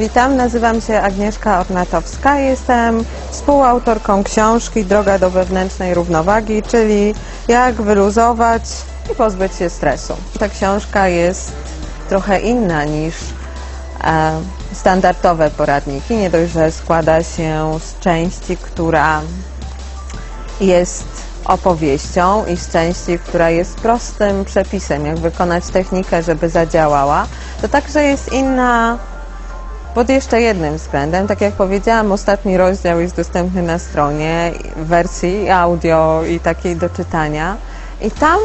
Witam, nazywam się Agnieszka Ornatowska. Jestem współautorką książki Droga do wewnętrznej równowagi, czyli jak wyluzować i pozbyć się stresu. Ta książka jest trochę inna niż e, standardowe poradniki. Nie dość, że składa się z części, która jest opowieścią i z części, która jest prostym przepisem, jak wykonać technikę, żeby zadziałała, to także jest inna pod jeszcze jednym względem, tak jak powiedziałam, ostatni rozdział jest dostępny na stronie w wersji audio i takiej do czytania. I tam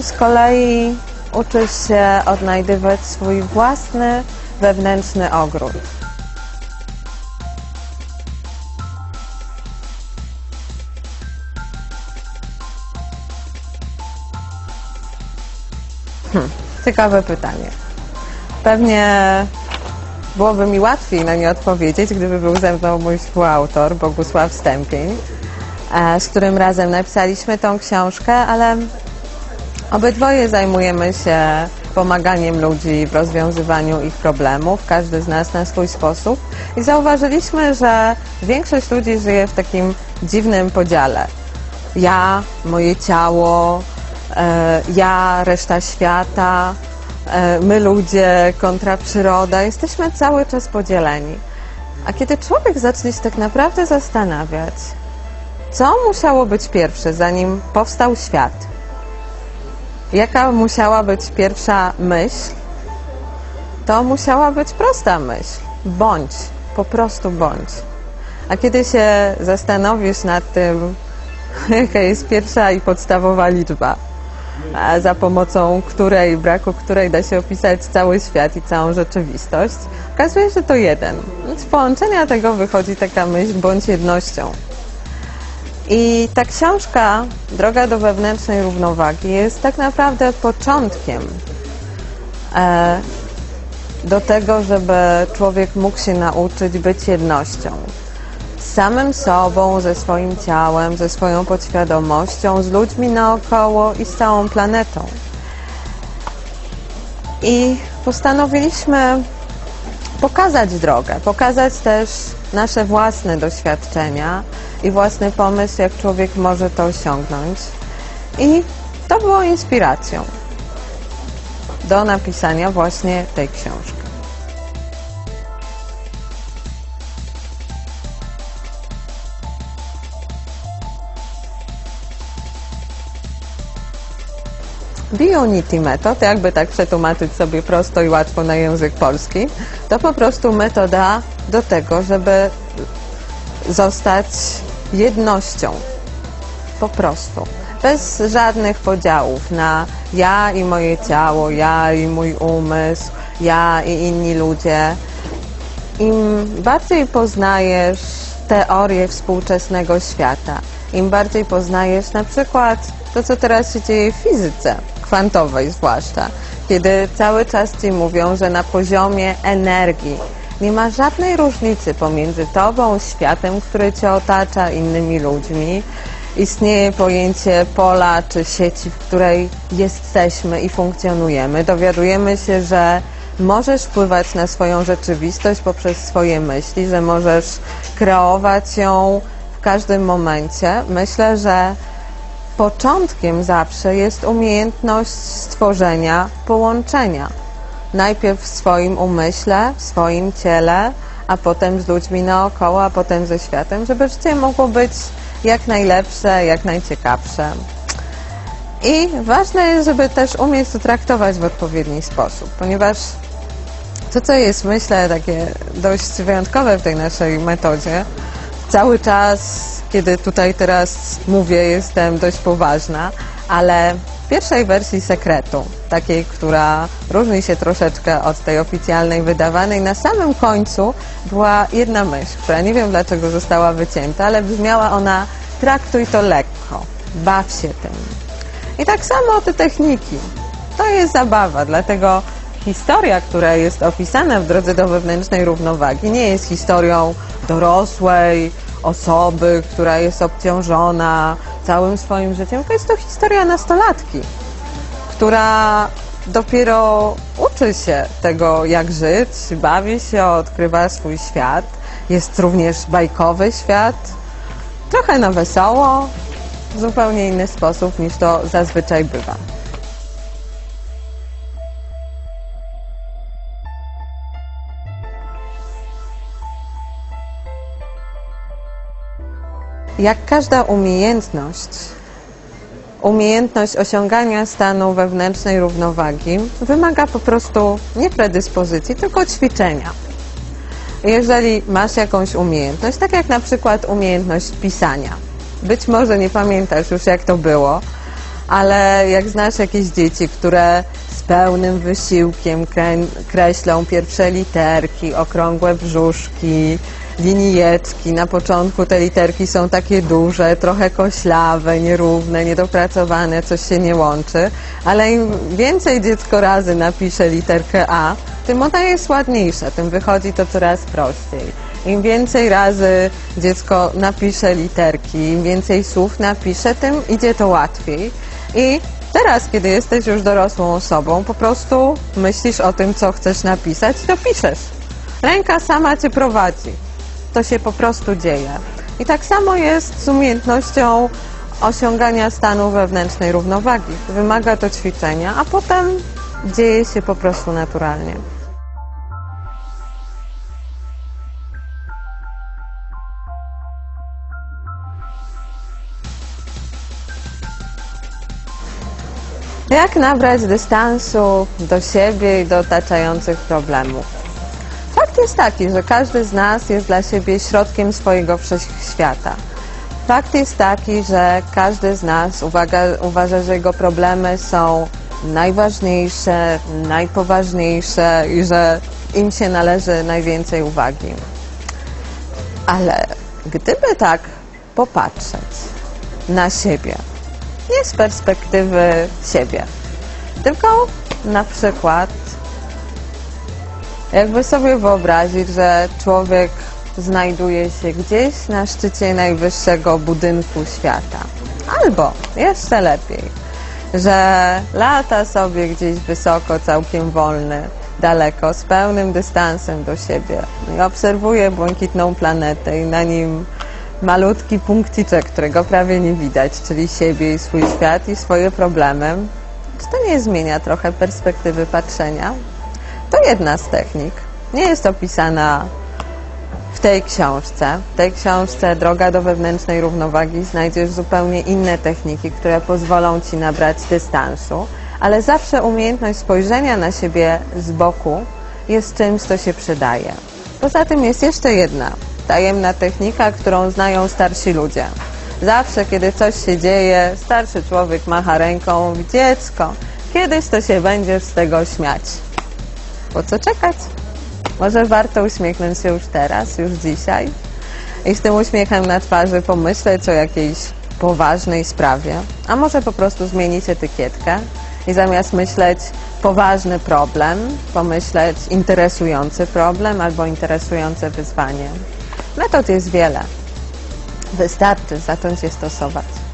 z kolei uczysz się odnajdywać swój własny wewnętrzny ogród. Hm, ciekawe pytanie. Pewnie Byłoby mi łatwiej na nie odpowiedzieć, gdyby był ze mną mój współautor, Bogusław Stępień, e, z którym razem napisaliśmy tą książkę, ale obydwoje zajmujemy się pomaganiem ludzi w rozwiązywaniu ich problemów, każdy z nas na swój sposób. I zauważyliśmy, że większość ludzi żyje w takim dziwnym podziale. Ja, moje ciało, e, ja, reszta świata, my ludzie kontra przyroda, jesteśmy cały czas podzieleni. A kiedy człowiek zacznie się tak naprawdę zastanawiać, co musiało być pierwsze, zanim powstał świat, jaka musiała być pierwsza myśl, to musiała być prosta myśl. Bądź, po prostu bądź. A kiedy się zastanowisz nad tym, jaka jest pierwsza i podstawowa liczba, za pomocą której, braku której da się opisać cały świat i całą rzeczywistość, okazuje się, że to jeden. Z połączenia tego wychodzi taka myśl, bądź jednością. I ta książka, Droga do wewnętrznej równowagi, jest tak naprawdę początkiem e, do tego, żeby człowiek mógł się nauczyć być jednością. Z samym sobą, ze swoim ciałem, ze swoją podświadomością, z ludźmi naokoło i z całą planetą. I postanowiliśmy pokazać drogę, pokazać też nasze własne doświadczenia i własny pomysł, jak człowiek może to osiągnąć. I to było inspiracją do napisania właśnie tej książki. Bionity Method, jakby tak przetłumaczyć sobie prosto i łatwo na język polski, to po prostu metoda do tego, żeby zostać jednością. Po prostu. Bez żadnych podziałów na ja i moje ciało, ja i mój umysł, ja i inni ludzie. Im bardziej poznajesz teorię współczesnego świata, im bardziej poznajesz na przykład to, co teraz się dzieje w fizyce, kwantowej zwłaszcza, kiedy cały czas Ci mówią, że na poziomie energii nie ma żadnej różnicy pomiędzy Tobą, światem, który Cię otacza, innymi ludźmi. Istnieje pojęcie pola czy sieci, w której jesteśmy i funkcjonujemy. Dowiadujemy się, że możesz wpływać na swoją rzeczywistość poprzez swoje myśli, że możesz kreować ją w każdym momencie. Myślę, że początkiem zawsze jest umiejętność stworzenia połączenia. Najpierw w swoim umyśle, w swoim ciele, a potem z ludźmi naokoło, a potem ze światem, żeby życie mogło być jak najlepsze, jak najciekawsze. I ważne jest, żeby też umieć to traktować w odpowiedni sposób, ponieważ to, co jest, myślę, takie dość wyjątkowe w tej naszej metodzie, cały czas, kiedy tutaj teraz mówię, jestem dość poważna, ale w pierwszej wersji sekretu, takiej, która różni się troszeczkę od tej oficjalnej wydawanej, na samym końcu była jedna myśl, która nie wiem dlaczego została wycięta, ale brzmiała ona traktuj to lekko, baw się tym. I tak samo te techniki. To jest zabawa, dlatego historia, która jest opisana w drodze do wewnętrznej równowagi, nie jest historią dorosłej osoby, która jest obciążona całym swoim życiem, tylko jest to historia nastolatki, która dopiero uczy się tego, jak żyć, bawi się, odkrywa swój świat. Jest również bajkowy świat, trochę na wesoło, w zupełnie inny sposób niż to zazwyczaj bywa. Jak każda umiejętność, umiejętność osiągania stanu wewnętrznej równowagi wymaga po prostu nie predyspozycji, tylko ćwiczenia. Jeżeli masz jakąś umiejętność, tak jak na przykład umiejętność pisania, być może nie pamiętasz już jak to było, ale jak znasz jakieś dzieci, które z pełnym wysiłkiem kreślą pierwsze literki, okrągłe brzuszki, linijeczki. Na początku te literki są takie duże, trochę koślawe, nierówne, niedopracowane, coś się nie łączy, ale im więcej dziecko razy napisze literkę A, tym ona jest ładniejsza, tym wychodzi to coraz prościej. Im więcej razy dziecko napisze literki, im więcej słów napisze, tym idzie to łatwiej. I teraz, kiedy jesteś już dorosłą osobą, po prostu myślisz o tym, co chcesz napisać, to piszesz. Ręka sama cię prowadzi. To się po prostu dzieje. I tak samo jest z umiejętnością osiągania stanu wewnętrznej równowagi. Wymaga to ćwiczenia, a potem dzieje się po prostu naturalnie. Jak nabrać dystansu do siebie i do otaczających problemów? Fakt jest taki, że każdy z nas jest dla siebie środkiem swojego wszechświata. Fakt jest taki, że każdy z nas uwaga, uważa, że jego problemy są najważniejsze, najpoważniejsze i że im się należy najwięcej uwagi. Ale gdyby tak popatrzeć na siebie, nie z perspektywy siebie, tylko na przykład jakby sobie wyobrazić, że człowiek znajduje się gdzieś na szczycie najwyższego budynku świata. Albo jeszcze lepiej, że lata sobie gdzieś wysoko, całkiem wolny, daleko, z pełnym dystansem do siebie i obserwuje błękitną planetę i na nim malutki punkciczek, którego prawie nie widać, czyli siebie i swój świat i swoje problemy. Czy to nie zmienia trochę perspektywy patrzenia? To jedna z technik. Nie jest opisana w tej książce. W tej książce Droga do wewnętrznej równowagi znajdziesz zupełnie inne techniki, które pozwolą Ci nabrać dystansu, ale zawsze umiejętność spojrzenia na siebie z boku jest czymś, co się przydaje. Poza tym jest jeszcze jedna tajemna technika, którą znają starsi ludzie. Zawsze, kiedy coś się dzieje, starszy człowiek macha ręką, dziecko, kiedyś to się będziesz z tego śmiać. Po co czekać? Może warto uśmiechnąć się już teraz, już dzisiaj i z tym uśmiechem na twarzy pomyśleć o jakiejś poważnej sprawie, a może po prostu zmienić etykietkę i zamiast myśleć poważny problem, pomyśleć interesujący problem albo interesujące wyzwanie. Metod jest wiele. Wystarczy zacząć je stosować.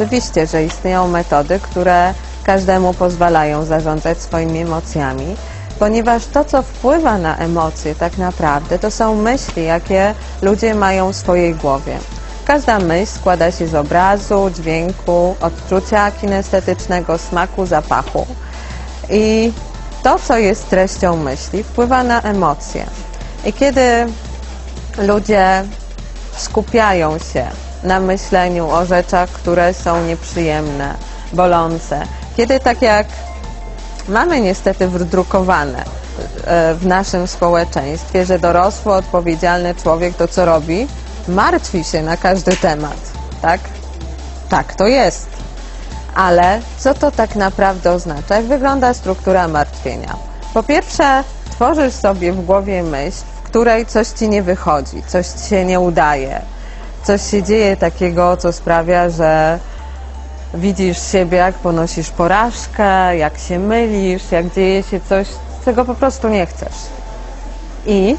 Oczywiście, że istnieją metody, które każdemu pozwalają zarządzać swoimi emocjami, ponieważ to, co wpływa na emocje, tak naprawdę, to są myśli, jakie ludzie mają w swojej głowie. Każda myśl składa się z obrazu, dźwięku, odczucia kinestetycznego, smaku, zapachu. I to, co jest treścią myśli, wpływa na emocje. I kiedy ludzie skupiają się na myśleniu o rzeczach, które są nieprzyjemne, bolące. Kiedy tak jak mamy niestety wdrukowane e, w naszym społeczeństwie, że dorosły, odpowiedzialny człowiek to co robi? Martwi się na każdy temat, tak? Tak, to jest. Ale co to tak naprawdę oznacza? Jak wygląda struktura martwienia? Po pierwsze, tworzysz sobie w głowie myśl, w której coś ci nie wychodzi, coś ci się nie udaje, coś się dzieje takiego, co sprawia, że widzisz siebie, jak ponosisz porażkę, jak się mylisz, jak dzieje się coś, czego po prostu nie chcesz. I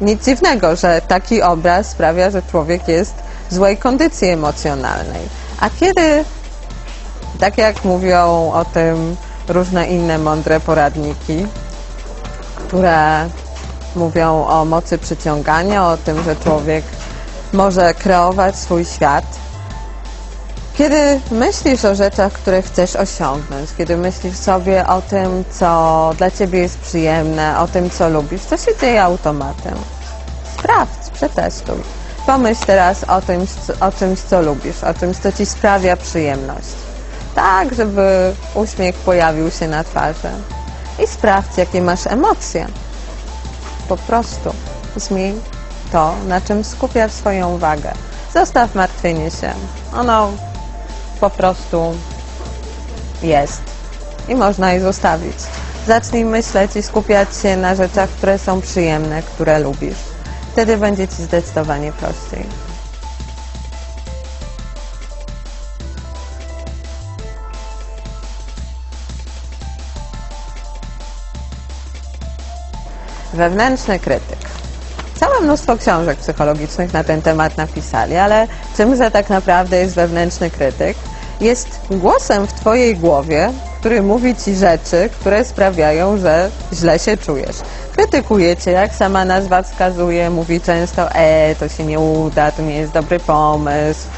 nic dziwnego, że taki obraz sprawia, że człowiek jest w złej kondycji emocjonalnej. A kiedy, tak jak mówią o tym różne inne mądre poradniki, które mówią o mocy przyciągania, o tym, że człowiek może kreować swój świat, kiedy myślisz o rzeczach, które chcesz osiągnąć, kiedy myślisz sobie o tym, co dla ciebie jest przyjemne, o tym, co lubisz, co się dzieje automatem? Sprawdź, przetestuj. Pomyśl teraz o, tym, o czymś, co lubisz, o czymś, co ci sprawia przyjemność. Tak, żeby uśmiech pojawił się na twarzy. I sprawdź, jakie masz emocje. Po prostu zmień to, na czym skupiasz swoją uwagę. Zostaw martwienie się. Ono po prostu jest i można je zostawić. Zacznij myśleć i skupiać się na rzeczach, które są przyjemne, które lubisz. Wtedy będzie ci zdecydowanie prościej. Wewnętrzny krytyk. Całe mnóstwo książek psychologicznych na ten temat napisali, ale czymże tak naprawdę jest wewnętrzny krytyk? Jest głosem w Twojej głowie, który mówi Ci rzeczy, które sprawiają, że źle się czujesz. Krytykuje Cię, jak sama nazwa wskazuje, mówi często, e, to się nie uda, to nie jest dobry pomysł,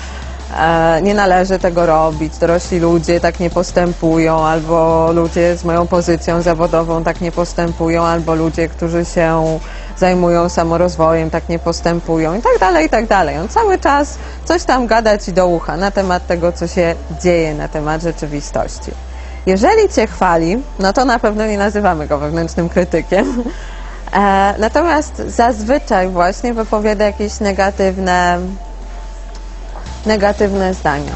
e, nie należy tego robić, dorośli ludzie tak nie postępują, albo ludzie z moją pozycją zawodową tak nie postępują, albo ludzie, którzy się zajmują samorozwojem, tak nie postępują i tak dalej, i tak dalej. On cały czas coś tam gada Ci do ucha na temat tego, co się dzieje, na temat rzeczywistości. Jeżeli Cię chwali, no to na pewno nie nazywamy go wewnętrznym krytykiem. E, natomiast zazwyczaj właśnie wypowiada jakieś negatywne, negatywne zdania.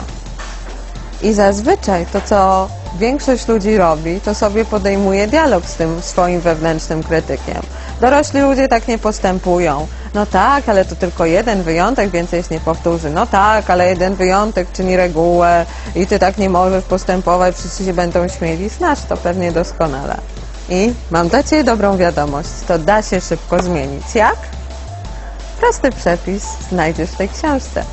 I zazwyczaj to, co większość ludzi robi, to sobie podejmuje dialog z tym swoim wewnętrznym krytykiem. Dorośli ludzie tak nie postępują. No tak, ale to tylko jeden wyjątek, więcej się nie powtórzy. No tak, ale jeden wyjątek czyni regułę i ty tak nie możesz postępować, wszyscy się będą śmieli. Znasz to pewnie doskonale. I mam dla Ciebie dobrą wiadomość. To da się szybko zmienić. Jak? Prosty przepis znajdziesz w tej książce.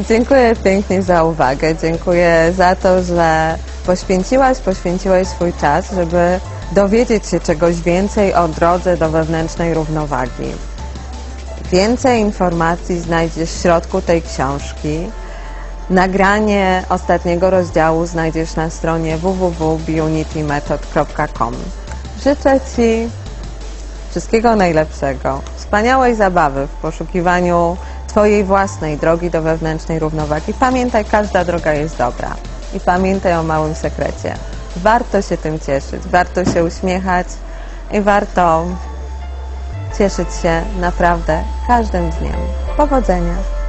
Dziękuję pięknie za uwagę. Dziękuję za to, że poświęciłaś, poświęciłeś swój czas, żeby dowiedzieć się czegoś więcej o drodze do wewnętrznej równowagi. Więcej informacji znajdziesz w środku tej książki. Nagranie ostatniego rozdziału znajdziesz na stronie www.biunitymethod.com. Życzę Ci wszystkiego najlepszego, wspaniałej zabawy w poszukiwaniu Twojej własnej drogi do wewnętrznej równowagi. Pamiętaj, każda droga jest dobra. I pamiętaj o małym sekrecie. Warto się tym cieszyć, warto się uśmiechać i warto cieszyć się naprawdę każdym dniem. Powodzenia!